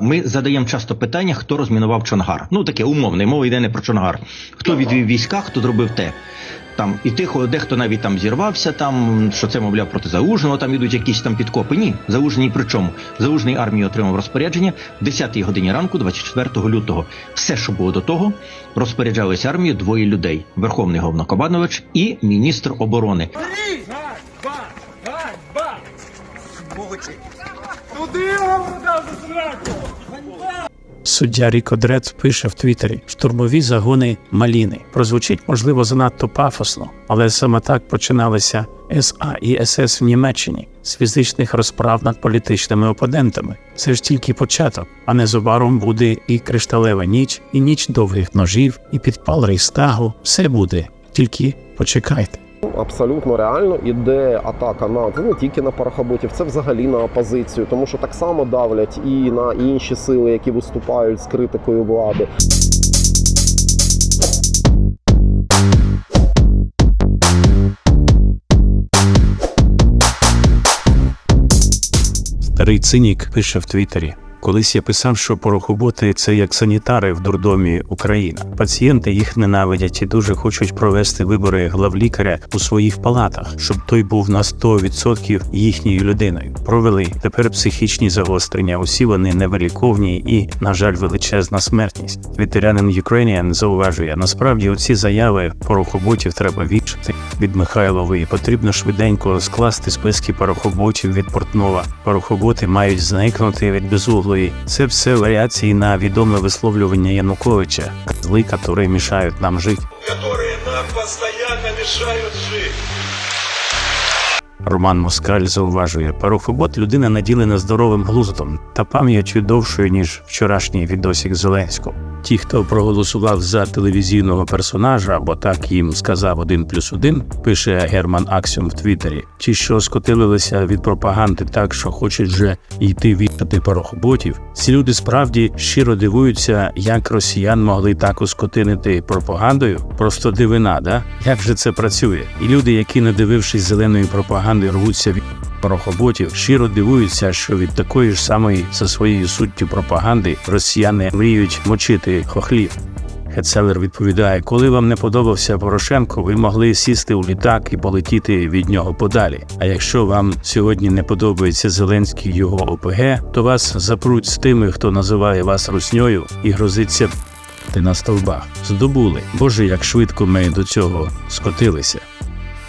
Ми задаємо часто питання, хто розмінував Чонгар. Ну таке умовне, мова йде не про Чонгар. Хто відвів війська, хто зробив те. Там і тихо, дехто навіть там зірвався, там що це мовляв проти заужного, там ідуть якісь там підкопи. Ні, заужний при чому? Заужний армії отримав розпорядження в 10-й годині ранку, 24 лютого. Все, що було до того, розпоряджалися армією двоє людей: Верховний Головнокомандувач і міністр оборони. За сраку? Суддя Ріко Дред пише в Твіттері штурмові загони Маліни. Прозвучить можливо занадто пафосно, але саме так починалися СА і СС в Німеччині з фізичних розправ над політичними опонентами. Це ж тільки початок, а незабаром буде і кришталева ніч, і ніч довгих ножів, і підпал рейстагу. Все буде. Тільки почекайте. Абсолютно реально іде атака на це не тільки на парахоботів, це взагалі на опозицію, тому що так само давлять і на інші сили, які виступають з критикою влади. Старий цинік пише в Твіттері. Колись я писав, що порохоботи це як санітари в дурдомі Україна. Пацієнти їх ненавидять і дуже хочуть провести вибори главлікаря у своїх палатах, щоб той був на 100% їхньою людиною. Провели тепер психічні загострення. Усі вони невиліковні і, на жаль, величезна смертність. Твіттерянин Ukrainian зауважує, насправді оці заяви порохоботів треба вічити від Михайлової. Потрібно швиденько скласти списки порохоботів від Портнова. Порохоботи мають зникнути від безуглої. Це все варіації на відоме висловлювання Януковича, зли, які мішають нам жити. Які нам постійно мішають жить. Роман Москаль зауважує, порохобот людина наділена здоровим глуздом та пам'яттю довшою, ніж вчорашній відосік Зеленського. Ті, хто проголосував за телевізійного персонажа, або так їм сказав один плюс один, пише Герман Аксіум в Твіттері. Ті, що скотилилися від пропаганди так, що хочуть вже йти вітати порохоботів. Ці люди справді щиро дивуються, як росіян могли так ускотинити пропагандою. Просто дивина, да? Як же це працює? І люди, які, не дивившись зеленої пропаганди, рвуться від порохоботів, щиро дивуються, що від такої ж самої за своєю суттю пропаганди росіяни мріють мочити хохлів. Хецелер відповідає, коли вам не подобався Порошенко, ви могли сісти у літак і полетіти від нього подалі. А якщо вам сьогодні не подобається Зеленський його ОПГ, то вас запруть з тими, хто називає вас русньою і грозиться ти на стовбах. Здобули. Боже, як швидко ми до цього скотилися.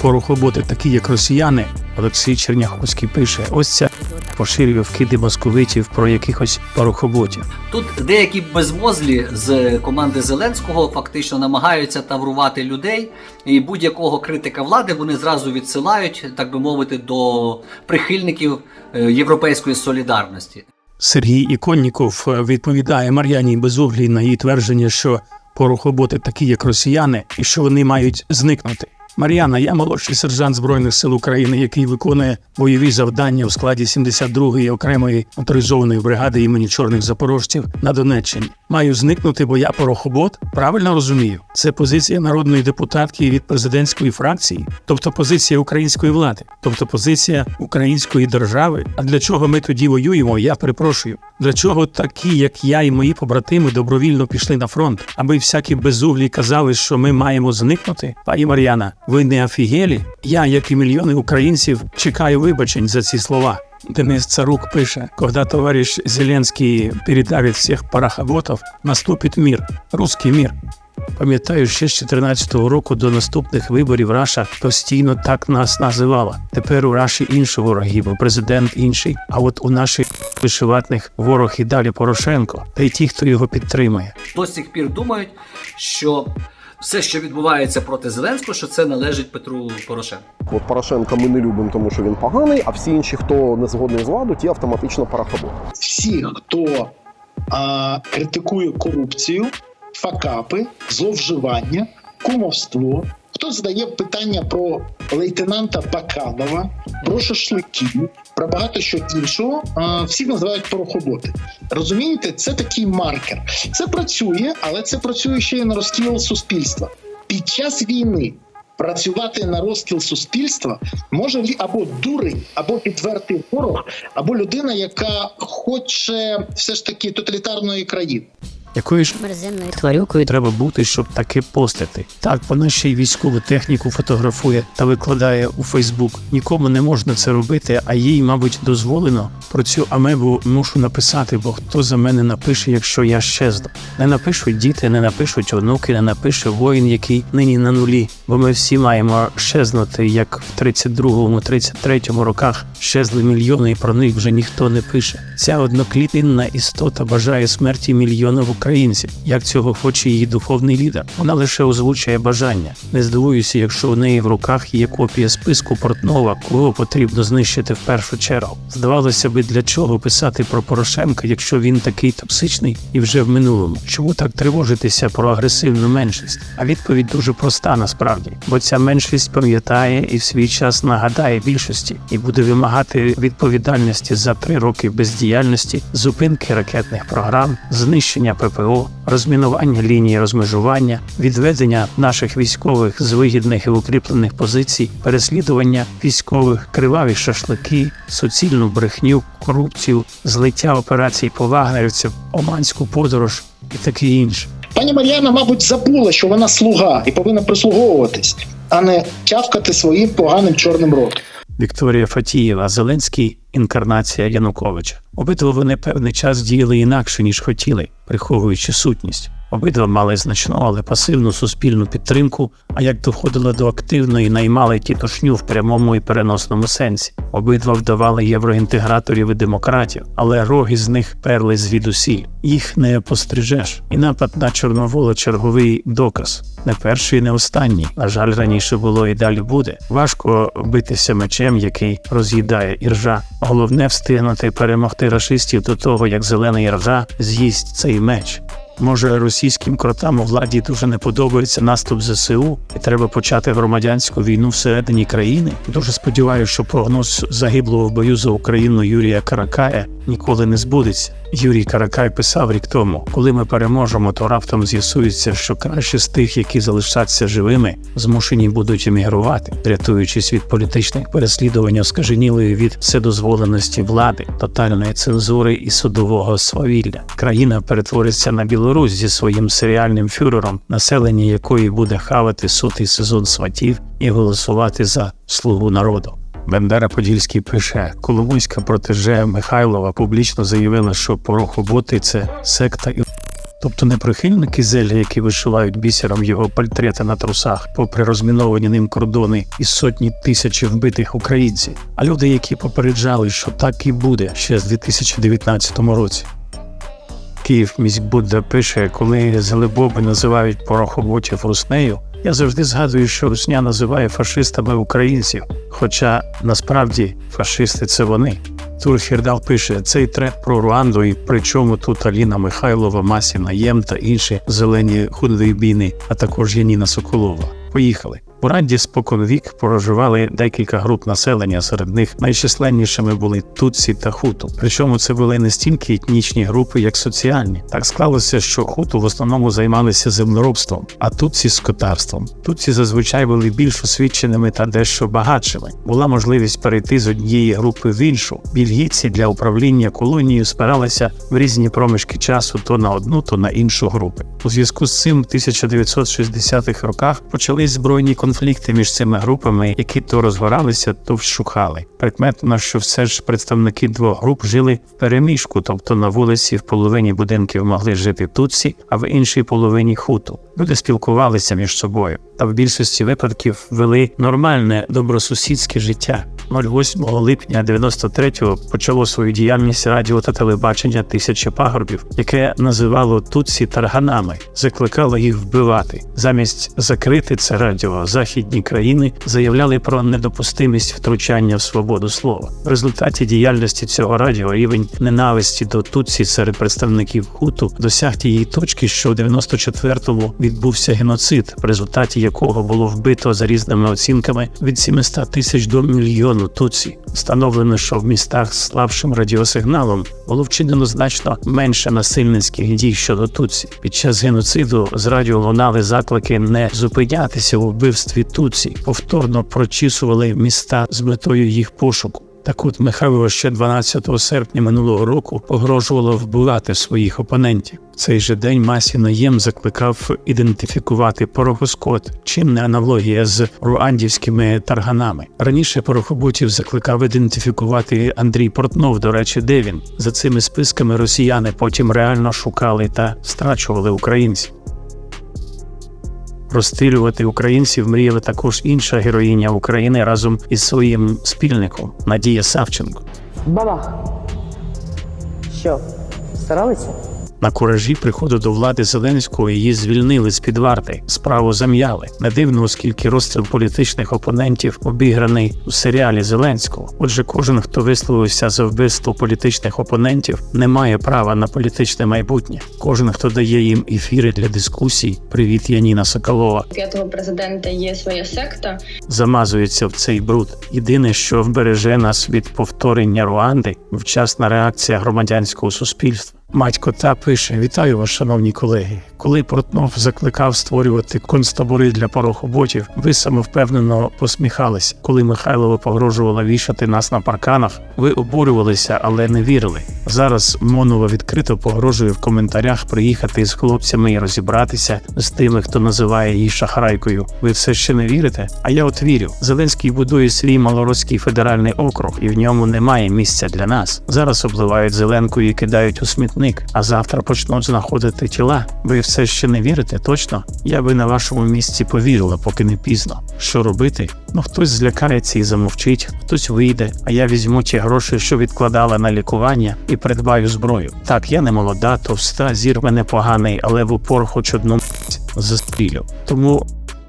Порохоботи, такі як росіяни, Олексій Черняховський пише: ось ця поширює вкиди московитів про якихось порохоботів. Тут деякі безмозлі з команди Зеленського фактично намагаються таврувати людей, і будь-якого критика влади вони зразу відсилають, так би мовити, до прихильників е, європейської солідарності. Сергій Іконніков відповідає Мар'яні Безуглій на її твердження, що порохоботи такі, як росіяни, і що вони мають зникнути. Мар'яна, я молодший сержант Збройних сил України, який виконує бойові завдання у складі 72-ї окремої моторизованої бригади імені чорних запорожців на Донеччині. Маю зникнути, бо я порохобот. Правильно розумію, це позиція народної депутатки від президентської фракції, тобто позиція української влади, тобто позиція української держави. А для чого ми тоді воюємо? Я перепрошую. Для чого такі, як я і мої побратими, добровільно пішли на фронт, аби всякі безуглі казали, що ми маємо зникнути? Пані Мар'яна, ви не офігелі? Я, як і мільйони українців, чекаю вибачень за ці слова. Денис Царук пише, когда товарищ Зеленский передавит всех парохоботов, наступить мир, русский мир. Пам'ятаю, ще з 14-го року до наступних виборів Раша постійно так нас називала. Тепер у Раші інші вороги, бо президент інший. А от у наших вишиватних ворог і далі Порошенко, та й ті, хто його підтримує. До сих пір думають, що все, що відбувається проти Зеленського, що це належить Петру Порошенку. От Порошенка ми не любимо, тому що він поганий, а всі інші, хто не згодний з владою, ті автоматично парахоботи. всі, хто а, критикує корупцію, факапи, зловживання, кумовство, хто задає питання про лейтенанта Баканова, про шашлики, про багато що іншого, всі називають порохоботи. Розумієте, це такий маркер. Це працює, але це працює ще й на розкіл суспільства. Під час війни працювати на розкіл суспільства може або дурень, або підвертий ворог, або людина, яка хоче все ж таки тоталітарної країни. Якою ж мерзенною тварюкою. треба бути, щоб таке постити. Так, вона ще й військову техніку фотографує та викладає у Фейсбук. Нікому не можна це робити, а їй, мабуть, дозволено. Про цю амебу мушу написати, бо хто за мене напише, якщо я щезну. Не напишуть діти, не напишуть онуки, не напише воїн, який нині на нулі. Бо ми всі маємо щезнути, як в 32-му, 33-му роках щезли мільйони, і про них вже ніхто не пише. Ця одноклітинна істота бажає смерті мільйонів українців. Як цього хоче її духовний лідер? Вона лише озвучує бажання. Не здивуюся, якщо у неї в руках є копія списку Портнова, кого потрібно знищити в першу чергу. Здавалося би, для чого писати про Порошенка, якщо він такий токсичний і вже в минулому. Чому так тривожитися про агресивну меншість? А відповідь дуже проста насправді, бо ця меншість пам'ятає і в свій час нагадає більшості і буде вимагати відповідальності за три роки бездіяльності, зупинки ракетних програм, знищення ППО, розмінування лінії розмежування, відведення наших військових з вигідних і укріплених позицій, переслідування військових, криваві шашлики, суцільну брехню, корупцію, злиття операцій по вагнерівцям, оманську подорож і таке інше. Пані Мар'яна, мабуть, забула, що вона слуга і повинна прислуговуватись, а не тявкати своїм поганим чорним ротом. Вікторія Фатієва, Зеленський інкарнація Януковича. Обидва вони певний час діяли інакше, ніж хотіли, приховуючи сутність. Обидва мали значну, але пасивну суспільну підтримку, а як доходило до активної, наймали тітушню в прямому і переносному сенсі. Обидва вдавали євроінтеграторів і демократів, але роги з них перли звідусіль. Їх не пострижеш. І напад на Чорновола черговий доказ. Не перший, не останній. На жаль, раніше було і далі буде. Важко битися мечем, який роз'їдає іржа. Головне встигнути перемогти рашистів до того, як зелений іржа з'їсть цей меч. Може, російським кротам у владі дуже не подобається наступ ЗСУ, і треба почати громадянську війну всередині країни. Дуже сподіваюся, що прогноз загиблого в бою за Україну Юрія Каракая ніколи не збудеться. Юрій Каракай писав рік тому: коли ми переможемо, то раптом з'ясується, що краще з тих, які залишаться живими, змушені будуть емігрувати, рятуючись від політичних переслідувань, оскаженілої від вседозволеності влади, тотальної цензури і судового свавілля. Країна перетвориться на Білорусь зі своїм серіальним фюрером, населення якої буде хавати сотий сезон сватів і голосувати за слугу народу. Бендера Подільський пише: Коломойська протеже Михайлова публічно заявила, що порохоботи це секта і. Тобто не прихильники зелля, які вишивають бісером його портрети на трусах, попри розміновані ним кордони і сотні тисяч вбитих українців, а люди, які попереджали, що так і буде ще з 2019 році. Київ міськбудда пише, коли зелебоби називають порохоботів руснею, я завжди згадую, що Русня називає фашистами українців, хоча насправді фашисти це вони. Тур Хірдал пише цей трек про Руанду, і при чому тут Аліна Михайлова, Масіна Єм та інші зелені худойбіни, а також Яніна Соколова. Поїхали. У Ранді спокон вік проживали декілька груп населення. Серед них найчисленнішими були Тутсі та Хуту. Причому це були не стільки етнічні групи, як соціальні. Так склалося, що Хуту в основному займалися землеробством, а Тутсі скотарством. Тутсі зазвичай були більш освіченими та дещо багатшими. Була можливість перейти з однієї групи в іншу. Більгійці для управління колонією спиралися в різні проміжки часу то на одну, то на іншу групи. У зв'язку з цим в 1960-х роках почались збройні конфлікти між цими групами, які то розгоралися, то вщухали. Прикметно, що все ж представники двох груп жили в переміжку, тобто на вулиці в половині будинків могли жити тутсі, а в іншій половині хуту. Люди спілкувалися між собою та в більшості випадків вели нормальне добросусідське життя. 08 липня 93-го почало свою діяльність радіо та телебачення тисячі пагорбів, яке називало Тутсі тарганами, закликало їх вбивати. Замість закрити це радіо, західні країни заявляли про недопустимість втручання в свободу слова. В результаті діяльності цього радіо рівень ненависті до Тутсі серед представників хуту досяг тієї точки, що в 94-му відбувся геноцид, в результаті якого було вбито за різними оцінками від 700 тисяч до мільйону Тутсі. Встановлено, що в містах з слабшим радіосигналом було вчинено значно менше насильницьких дій щодо Тутсі. Під час геноциду з радіо лунали заклики не зупинятися у вбивстві братстві Туці повторно прочісували міста з метою їх пошуку. Так от Михайло ще 12 серпня минулого року погрожувало вбивати своїх опонентів. В цей же день Масі Наєм закликав ідентифікувати порохоскот, чим не аналогія з руандівськими тарганами. Раніше порохоботів закликав ідентифікувати Андрій Портнов. До речі, де він за цими списками росіяни потім реально шукали та страчували українців. Розстрілювати українців мріяла також інша героїня України разом із своїм спільником Надія Савченко. Бабах. Що, старалися? На куражі приходу до влади Зеленського її звільнили з під варти, справу зам'яли. Не дивно, оскільки розстріл політичних опонентів обіграний у серіалі Зеленського. Отже, кожен, хто висловився за вбивство політичних опонентів, не має права на політичне майбутнє. Кожен, хто дає їм ефіри для дискусій, привіт Яніна Соколова, п'ятого президента є своя секта. замазується в цей бруд. Єдине, що вбереже нас від повторення Руанди, вчасна реакція громадянського суспільства. Матько та пише: Вітаю вас, шановні колеги. Коли Портнов закликав створювати концтабори для порохоботів, ви самовпевнено посміхалися. Коли Михайлова погрожувала вішати нас на парканах, ви обурювалися, але не вірили. Зараз Монова відкрито погрожує в коментарях приїхати з хлопцями і розібратися з тими, хто називає її шахрайкою. Ви все ще не вірите? А я от вірю. Зеленський будує свій малоросський федеральний округ, і в ньому немає місця для нас. Зараз обливають зеленкою і кидають у смітник, а завтра почнуть знаходити тіла. Ви все ще не вірите? Точно? Я би на вашому місці повірила, поки не пізно. Що робити? Ну хтось злякається і замовчить, хтось вийде, а я візьму ті гроші, що відкладала на лікування, і придбаю зброю. Так, я не молода, товста, зір мене поганий, але в упор хоч одну застрілю. Тому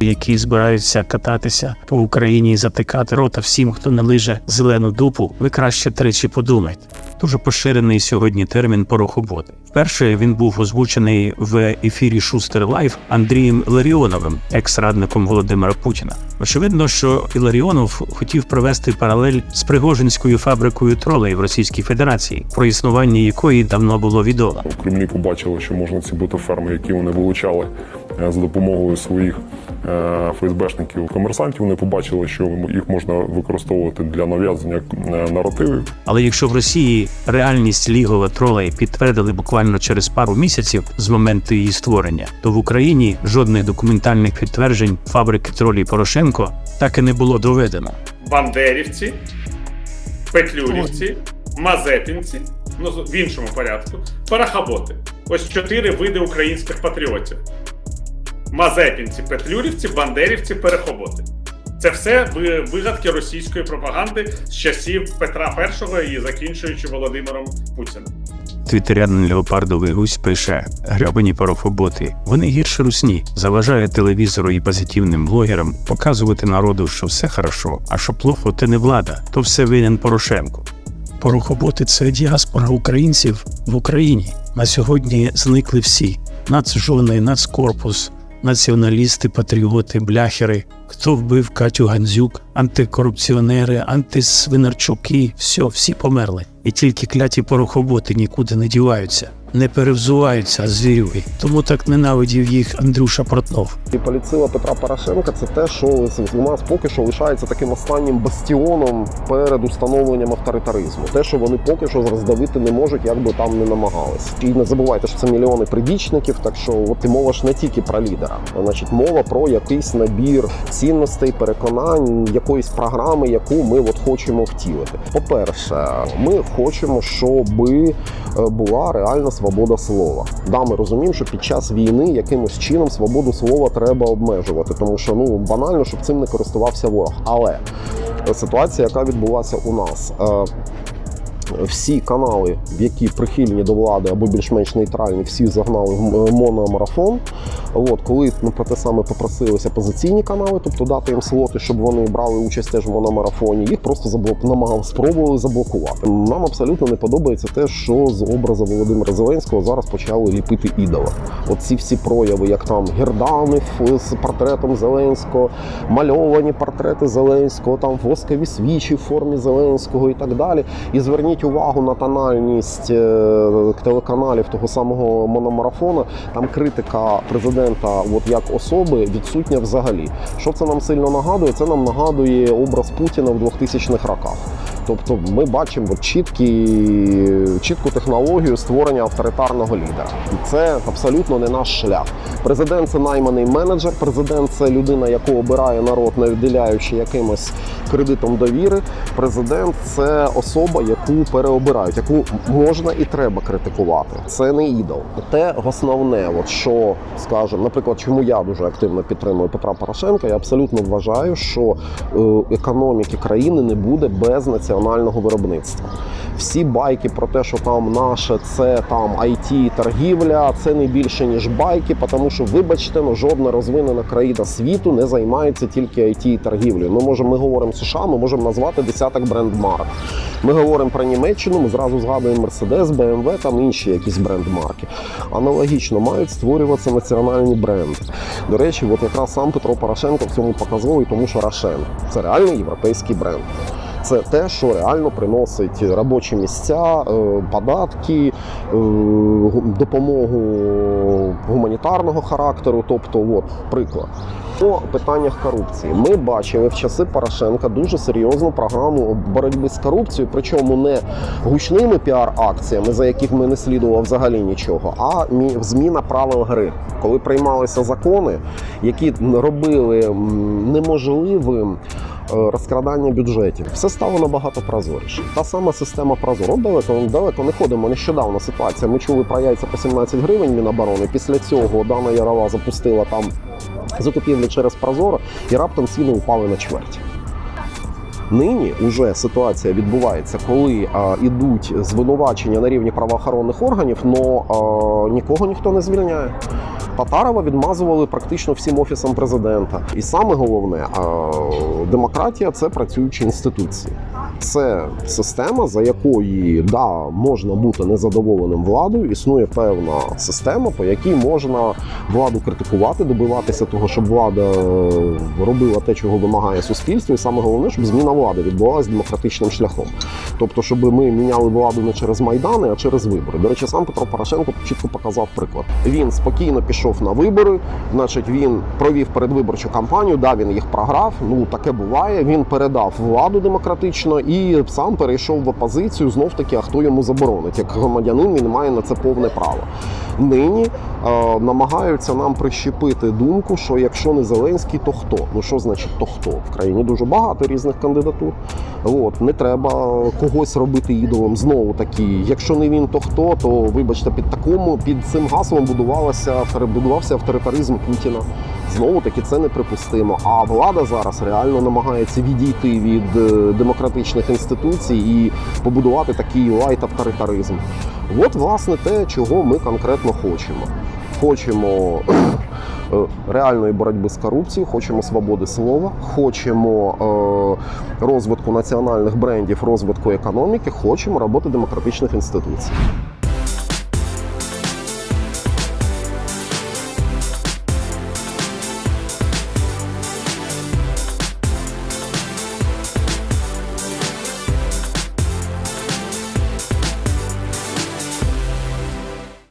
які збираються кататися по Україні і затикати рота всім, хто не лиже зелену дупу, ви краще тричі подумайте. Дуже поширений сьогодні термін порохоботи. Вперше він був озвучений в ефірі Шустер Лайф Андрієм Іларіоновим, екс-радником Володимира Путіна. Очевидно, що Іларіонов хотів провести паралель з Пригожинською фабрикою тролей в Російській Федерації, про існування якої давно було відомо. В Кремлі побачили, що можна ці бутаферми, які вони вилучали е, за допомогою своїх е, ФСБшників комерсантів. Вони побачили, що їх можна використовувати для нав'язання е, наративів. Але якщо в Росії реальність лігова тролей підтвердили буквально через пару місяців з моменту її створення, то в Україні жодних документальних підтверджень фабрики тролій Порошенко так і не було доведено. Бандерівці, петлюрівці, мазепінці, ну в іншому порядку, парахаботи. Ось чотири види українських патріотів: мазепінці, петлюрівці, бандерівці, перехоботи. Це все вигадки російської пропаганди з часів Петра І і закінчуючи Володимиром Путіним. Твітерянин Леопардовий гусь пише: гребані парафоботи. Вони гірше русні, заважає телевізору і позитивним блогерам показувати народу, що все хорошо, а що плохо, це не влада, то все винен Порошенко. Порохоботи це діаспора українців в Україні. На сьогодні зникли всі: нацжони, нацкорпус, націоналісти, патріоти, бляхери. Хто вбив Катю Гандзюк, антикорупціонери, антисвинарчуки, все, всі померли. І тільки кляті порохоботи нікуди не діваються, не перевзуваються, звірюги. Тому так ненавидів їх Андрюша Портнов. І поліцила Петра Порошенка це те, що у нас поки що лишається таким останнім бастіоном перед установленням авторитаризму. Те, що вони поки що роздавити не можуть, як би там не намагалися. І не забувайте, що це мільйони прибічників, так що от і мова ж не тільки про лідера, а значить мова про якийсь набір цінностей, переконань, якоїсь програми, яку ми от хочемо втілити. По-перше, ми хочемо, щоб е, була реальна свобода слова. Да, ми розуміємо, що під час війни якимось чином свободу слова треба обмежувати, тому що ну банально, щоб цим не користувався ворог. Але е, ситуація, яка відбулася у нас. Е, Всі канали, які прихильні до влади або більш-менш нейтральні, всі загнали в мономарафон. От коли ну, про те саме попросилися опозиційні канали, тобто дати їм слоти, щоб вони брали участь теж в мономарафоні, їх просто заблок... намагав спробували заблокувати. Нам абсолютно не подобається те, що з образу Володимира Зеленського зараз почали ліпити ідола. От ці всі прояви, як там гердани з портретом Зеленського, мальовані портрети Зеленського, там воскові свічі в формі Зеленського і так далі. І зверніть зверніть увагу на тональність е, телеканалів того самого мономарафона. Там критика президента, от як особи, відсутня взагалі. Що це нам сильно нагадує? Це нам нагадує образ Путіна в 2000-х роках. Тобто ми бачимо чіткі, чітку технологію створення авторитарного лідера. І це абсолютно не наш шлях. Президент це найманий менеджер, президент це людина, яку обирає народ, не відділяючи якимось кредитом довіри. Президент це особа, яку переобирають, яку можна і треба критикувати. Це не ідол. Те основне, от що скажемо, наприклад, чому я дуже активно підтримую Петра Порошенка, я абсолютно вважаю, що е, економіки країни не буде без національного виробництва. Всі байки про те, що там наше це там IT торгівля, це не більше ніж байки, тому що, вибачте, ну жодна розвинена країна світу не займається тільки IT торгівлею. Ми можемо, ми говоримо США, ми можемо назвати десяток бренд-марок. Ми говоримо про Німеччину, ми зразу згадуємо Mercedes, BMW, там інші якісь бренд-марки. Аналогічно мають створюватися національні бренди. До речі, от якраз сам Петро Порошенко в цьому показовий, тому що Рошен це реально європейський бренд. Це те, що реально приносить робочі місця, е, податки, е, допомогу гуманітарного характеру. Тобто, от приклад. По питаннях корупції ми бачили в часи Порошенка дуже серйозну програму боротьби з корупцією, причому не гучними піар-акціями, за яких ми не слідували взагалі нічого, а мі- зміна правил гри, коли приймалися закони, які робили неможливим розкрадання бюджетів. Все стало набагато прозоріше. Та сама система Прозоро. Далеко далеко не ходимо. Нещодавно ситуація. Ми чули про яйця по 17 гривень Міноборони. Після цього Дана Ярова запустила там закупівлі через Прозоро, і раптом ціни упали на чверть. Нині вже ситуація відбувається, коли а, ідуть звинувачення на рівні правоохоронних органів, але нікого ніхто не звільняє. Татарова відмазували практично всім офісом президента. І саме головне, демократія це працюючі інституції. Це система, за якої да, можна бути незадоволеним владою. Існує певна система, по якій можна владу критикувати, добиватися того, щоб влада е, робила те, чого вимагає суспільство, і саме головне, щоб зміна влади відбувалася демократичним шляхом. Тобто, щоб ми міняли владу не через майдани, а через вибори. До речі, сам Петро Порошенко чітко показав приклад. Він спокійно пішов на вибори, значить, він провів передвиборчу кампанію. Да, він їх програв. Ну таке буває. Він передав владу демократично і сам перейшов в опозицію. Знов таки, а хто йому заборонить? Як громадянин він має на це повне право. Нині е, намагаються нам прищепити думку, що якщо не Зеленський, то хто? Ну що значить то хто? В країні дуже багато різних кандидатур. От не треба когось робити ідолом. Знову таки, якщо не він, то хто? То вибачте, під такому під цим гаслом будувалося будувався авторитаризм Путіна. Знову таки це неприпустимо. А влада зараз реально намагається відійти від е, демократичних інституцій і побудувати такий лайт-авторитаризм. От, власне, те, чого ми конкретно хочемо. Хочемо е, реальної боротьби з корупцією, хочемо свободи слова, хочемо е, розвитку національних брендів, розвитку економіки, хочемо роботи демократичних інституцій.